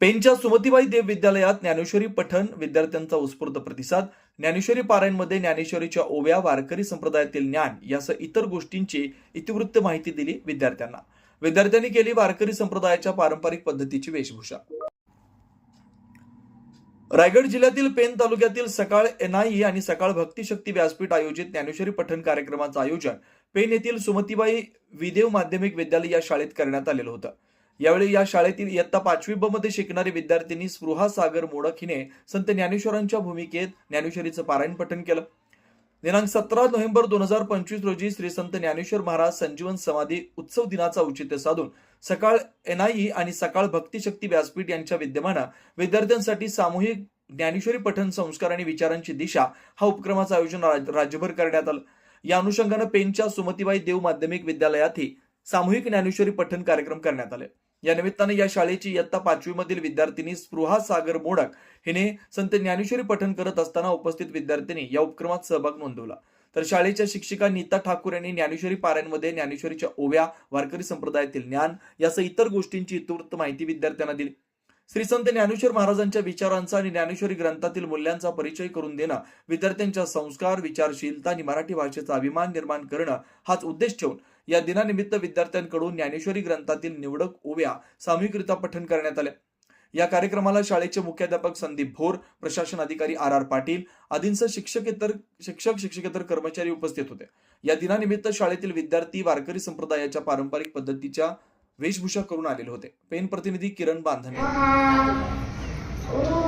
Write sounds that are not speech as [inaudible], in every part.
पेनच्या सुमतीबाई देव विद्यालयात ज्ञानेश्वरी पठण विद्यार्थ्यांचा उत्स्फूर्त प्रतिसाद ज्ञानेश्वरी पारायणमध्ये ज्ञानेश्वरीच्या ओव्या वारकरी संप्रदायातील ज्ञान यासह इतर गोष्टींची इतिवृत्त माहिती दिली विद्यार्थ्यांना. विद्यार्थ्यांनी केली वारकरी संप्रदायाच्या पारंपरिक पद्धतीची वेशभूषा. रायगड जिल्ह्यातील पेन तालुक्यातील सकाळ एनआयई आणि सकाळ भक्तिशक्ती व्यासपीठ आयोजित ज्ञानेश्वरी पठण कार्यक्रमाचं आयोजन पेन येथील सुमतीबाई विदेव माध्यमिक विद्यालय या शाळेत करण्यात आलेलं होतं. यावेळी या शाळेतील इयत्ता पाचवी ब मध्ये शिकणारी विद्यार्थ्यांनी स्पृहा सागर मोडक हिने संत ज्ञानेश्वरांच्या भूमिकेत ज्ञानेश्वरीचं पारायण पठण केलं. दिनांक सतरा नोव्हेंबर दोन हजार पंचवीस रोजी श्री संत ज्ञानेश्वर महाराज संजीवन समाधी उत्सव दिनाचा औचित्य साधून सकाळ एनआयई आणि सकाळ भक्तिशक्ती व्यासपीठ यांच्या विद्यमानं विद्यार्थ्यांसाठी सामूहिक ज्ञानेश्वरी पठण संस्कार आणि विचारांची दिशा हा उपक्रमाचं आयोजन राज- राज्यभर करण्यात आलं. या अनुषंगानं पेनच्या सुमतीबाई देव माध्यमिक विद्यालयातही सामूहिक ज्ञानेश्वरी पठण कार्यक्रम करण्यात आले. या निमित्ताने या शाळेची इयत्ता पाचवी मधील विद्यार्थिनी स्पृहा सागर मोडक हिने संत ज्ञानेश्वरी पठण करत असताना उपस्थित विद्यार्थिनी या उपक्रमात सहभाग नोंदवला. तर शाळेच्या शिक्षिका नीता ठाकूर यांनी ज्ञानेश्वरी पारायणमध्ये ज्ञानेश्वरीच्या ओव्या वारकरी संप्रदायातील ज्ञान यासह इतर गोष्टींची इतुर्त माहिती विद्यार्थ्यांना दिली. श्री संत ज्ञानेश्वर महाराजांच्या विचारांचा आणि ज्ञानेश्वरी ग्रंथातील मूल्यांचा परिचय करून देणं विद्यार्थ्यांच्या संस्कार विचारशीलता आणि मराठी भाषेचा अभिमान निर्माण करणं हाच उद्देश ठेवून या दिनानिमित्त विद्यार्थ्यांकडून ज्ञानेश्वरी ग्रंथातील निवडक ओव्या सामूहिकरित्या पठण करण्यात आल्या. या कार्यक्रमाला शाळेचे मुख्याध्यापक संदीप भोर प्रशासन अधिकारी आर आर पाटील आदींसह शिक्षकेतर शिक्षक शिक्षकेतर कर्मचारी उपस्थित होते. या दिनानिमित्त शाळेतील विद्यार्थी वारकरी संप्रदायाच्या पारंपरिक पद्धतीच्या वेशभूषा करून आलेले होते. पेन प्रतिनिधी किरण बांधणे. [laughs]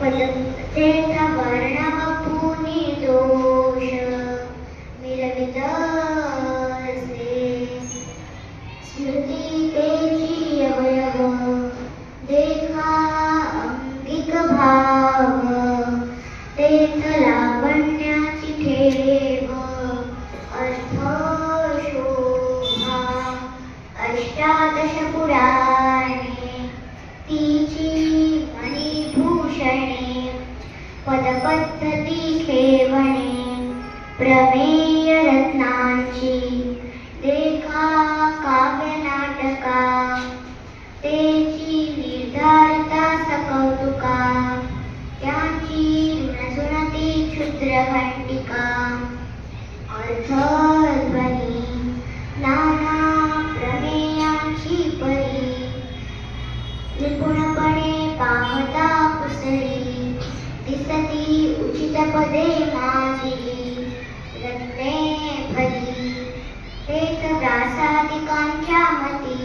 पदतेचा पुनी दोष मिरवित स्मृती अवयव देखा अंगिक भाव तेच लावण्याची ठेव अर्थ शोभा अष्टादश पुरा मणिभूषणे पदपद्धती खेवणे प्रमेय रत्नांची देखा काव्य नाटका तेची निर्धारता सकौतुका. त्याची ऋणसुनती क्षुद्रखंडिका अर्थध्वनी नाना प्रमेयांची परी. निपुण पदे माझी रत्ने भरी तेच प्रासादिकांच्या मती.